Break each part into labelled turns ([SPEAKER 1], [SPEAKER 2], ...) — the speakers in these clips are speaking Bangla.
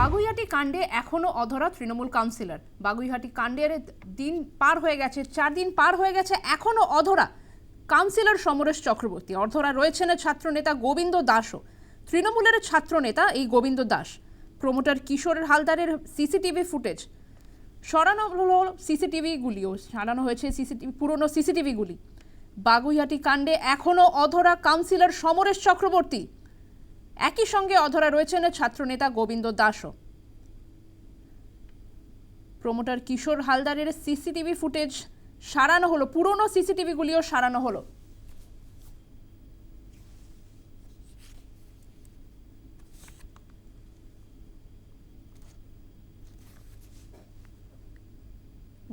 [SPEAKER 1] বাগুইহাটি কাণ্ডে এখনও অধরা তৃণমূল কাউন্সিলর। বাগুইহাটি কাণ্ডের দিন পার হয়ে গেছে, চার দিন পার হয়ে গেছে, এখনও অধরা কাউন্সিলর সমরেশ চক্রবর্তী। অধরা রয়েছেন ছাত্রনেতা গোবিন্দ দাসও। তৃণমূলের ছাত্রনেতা এই গোবিন্দ দাস। প্রমোটার কিশোর হালদারের সিসিটিভি ফুটেজ। সরানো হলো সিসিটিভিগুলিও, সরানো হয়েছে সিসিটিভি, পুরনো সিসিটিভিগুলি। বাগুইহাটি কাণ্ডে এখনও অধরা কাউন্সিলর সমরেশ চক্রবর্তী। একই সঙ্গে অধরা রয়েছেন ছাত্রনেতা গোবিন্দ দাসও। প্রমোটার কিশোর হালদারের সিসিটিভি ফুটেজ সারানো হলো, পুরনো সিসিটিভিগুলিও সারানো হলো।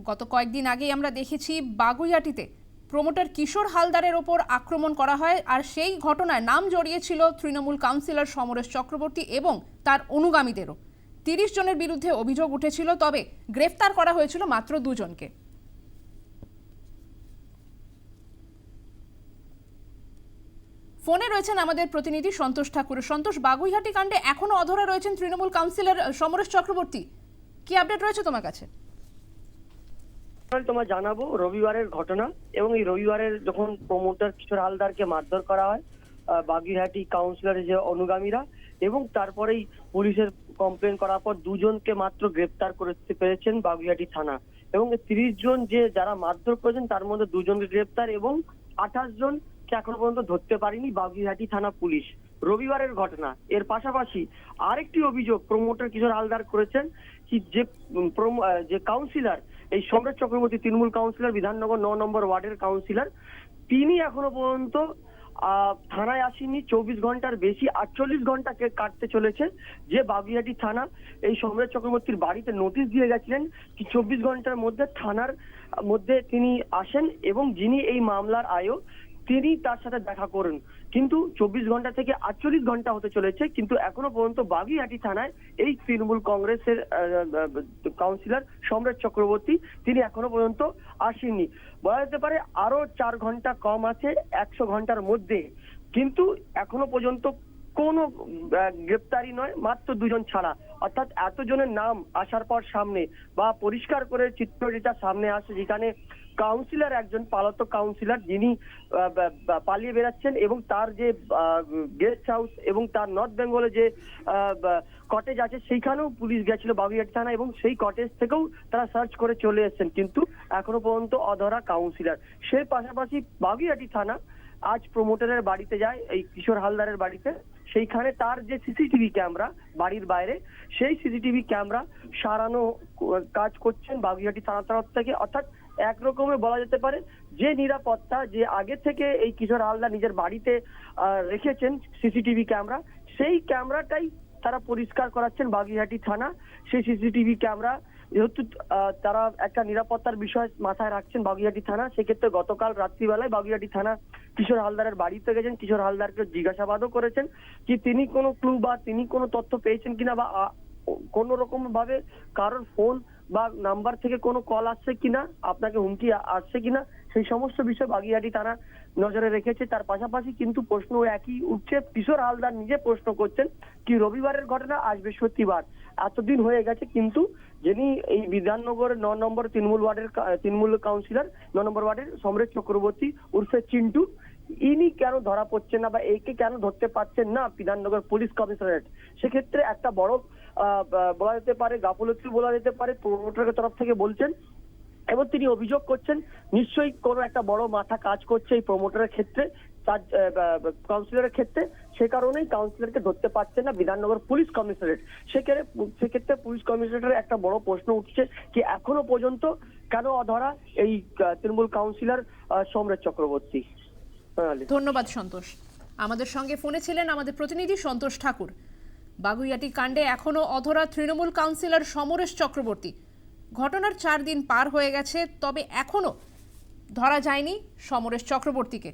[SPEAKER 1] গত কয়েকদিন আগেই আমরা দেখেছি বাগুইয়াটিতে প্রমোটার কিশোর হালদারের ওপর আক্রমণ করা হয় আর সেই ঘটনায় নাম জড়িয়েছিল তৃণমূল কাউন্সিলর সমরেশ চক্রবর্তী এবং তার অনুগামীদেরও। তিরিশ জনের বিরুদ্ধে অভিযোগ উঠেছিল, তবে গ্রেফতার করা হয়েছিল মাত্র দুজনকে। ফোনে রয়েছেন আমাদের প্রতিনিধি সন্তোষ ঠাকুর। সন্তোষ, বাগুইহাটি কাণ্ডে এখনও অধরা রয়েছেন তৃণমূল কাউন্সিলর সমরেশ চক্রবর্তী। কি আপডেট রয়েছে তোমার কাছে?
[SPEAKER 2] তোমায় জানাব রবিবারের ঘটনা এবং এই রবিবারের যখন প্রমোটার কিশোর হালদারকে মারধর করা হয় বাগিরহাটি কাউন্সিলরের যে অনুগামীরা এবং তারপরেই পুলিশের কমপ্লেন করার পর দুজনকে মাত্র গ্রেপ্তার করতে পেরেছেন বাগুইহাটি থানা এবং তিরিশ জন যে যারা মারধর করেছেন, তার মধ্যে দুজনকে গ্রেপ্তার এবং আঠাশ জনকে এখনও পর্যন্ত ধরতে পারেনি বাগুইহাটি থানা পুলিশ। রবিবারের ঘটনা। এর পাশাপাশি আরেকটি অভিযোগ প্রমোটার কিশোর হালদার করেছেন, কি যে যে কাউন্সিলর এই সম্রাট চক্রবর্তী তৃণমূল কাউন্সিলর, বিধাননগর ন নম্বর ওয়ার্ডের কাউন্সিলর, তিনি এখনও পর্যন্ত থানায় আসেনি চব্বিশ ঘণ্টার বেশি আটচল্লিশ ঘন্টাকে কাটতে চলেছে যে বাগুইহাটি থানা। এই সম্রাট চক্রবর্তীর বাড়িতে নোটিশ দিয়ে গেছিলেন কি চব্বিশ ঘণ্টার মধ্যে থানার মধ্যে তিনি আসেন এবং যিনি এই মামলার আয়ো তিনি তার সাথে দেখা করুন। কিন্তু চব্বিশ ঘণ্টা থেকে আটচল্লিশ ঘণ্টা হতে চলেছে, কিন্তু এখনও পর্যন্ত বাগিহাটি থানায় এই তৃণমূল কংগ্রেসের কাউন্সিলর সম্রাট চক্রবর্তী, তিনি এখনও পর্যন্ত আসেননি। বলা যেতে পারে আরও চার ঘণ্টা কম আছে, একশো ঘণ্টার মধ্যে। কিন্তু এখনও পর্যন্ত কোনো গ্রেপ্তারি নয়, মাত্র দুজন ছাড়া। অর্থাৎ এতজনের নাম আসার পর সামনে বা পরিষ্কার করে চিত্র যেটা সামনে আসে, যেখানে কাউন্সিলর একজন পালাতক কাউন্সিলর যিনি পালিয়ে বেড়াচ্ছেন এবং তার যে গেস্ট হাউস এবং তার নর্থ বেঙ্গলে যে কটেজ আছে, সেইখানেও পুলিশ গেছিল বাগুইহাটি থানা এবং সেই কটেজ থেকেও তারা সার্চ করে চলে এসেছেন। কিন্তু এখনও পর্যন্ত অধরা কাউন্সিলর সেই পাশাপাশি বাগুইহাটি থানা আজ প্রমোটারের বাড়িতে যায়, এই কিশোর হালদারের বাড়িতে। সেইখানে তার যে সিসিটিভি ক্যামেরা বাড়ির বাইরে, সেই সিসিটিভি ক্যামেরা সারানো কাজ করছেন বাগুইহাটি থানা থেকে। অর্থাৎ একরকমে বলা যেতে পারে যে নিরাপত্তা যে আগে থেকে এই কিশোর হালদার নিজের বাড়িতে রেখেছেন সিসিটিভি ক্যামেরা, সেই ক্যামেরাটাই তারা পরিষ্কার করাচ্ছেন বাগুইহাটি থানা। সেই সিসিটিভি ক্যামেরা যেহেতু তারা একটা নিরাপত্তার বিষয় মাথায় রাখছেন বাগুইহাটি থানা, সেক্ষেত্রে গতকাল রাত্রিবেলায় বাগুইহাটি থানা কিশোর হালদারের বাড়িতে গেছেন। কিশোর হালদারকে জিজ্ঞাসাবাদও করেছেন কি তিনি কোনো ক্লু বা তিনি কোনো তথ্য পেয়েছেন কিনা বা কোনো রকম ভাবে কারোর ফোন বা নাম্বার থেকে কোনো কল আসছে কিনা, আপনাকে হুমকি আসছে কিনা, সেই সমস্ত বিষয় বাগিয়াটি তারা নজরে রেখেছে। তার পাশাপাশি কিন্তু প্রশ্ন একই উঠছে। কিশোর হালদার নিজে প্রশ্ন করছেন, কি রবিবারের ঘটনা আজ বৃহস্পতিবার এতদিন হয়ে গেছে, কিন্তু যিনি এই বিধাননগর ন নম্বর তৃণমূল ওয়ার্ডের তৃণমূল কাউন্সিলর, ন নম্বর ওয়ার্ডের সমরেশ চক্রবর্তী উর্ফে চিন্টু, ইনি কেন ধরা পড়ছেন না বা একে কেন ধরতে পারছেন না বিধাননগর পুলিশ কমিশনারেট? সেক্ষেত্রে একটা বড় বলা যেতে পারে গাফলতি বলা যেতে পারে, প্রমোটারের তরফ থেকে বলছেন, এবং তিনি অভিযোগ করছেন, নিশ্চয়ই কোনো একটা বড় মাথা কাজ করছে এই প্রমোটারের ক্ষেত্রে তার কাউন্সিলরের ক্ষেত্রে সে কারণেই কাউন্সিলরকে ধরতে পারছে না বিধাননগর পুলিশ কমিশনারেট। সেক্ষেত্রে সেক্ষেত্রে পুলিশ কমিশনারেটের একটা বড় প্রশ্ন উঠছে কি এখনও পর্যন্ত কেন অধরা এই তৃণমূল কাউন্সিলর সম্রাট চক্রবর্তী?
[SPEAKER 1] ধন্যবাদ সন্তোষ। আমাদের সঙ্গে ফোনে ছিলেন আমাদের প্রতিনিধি সন্তোষ ঠাকুর। বাগুইয়াটি কাণ্ডে এখনও অধরা তৃণমূল কাউন্সিলর সমরেশ চক্রবর্তী। ঘটনার চার দিন পার হয়ে গেছে, তবে এখনও ধরা যায়নি সমরেশ চক্রবর্তীকে।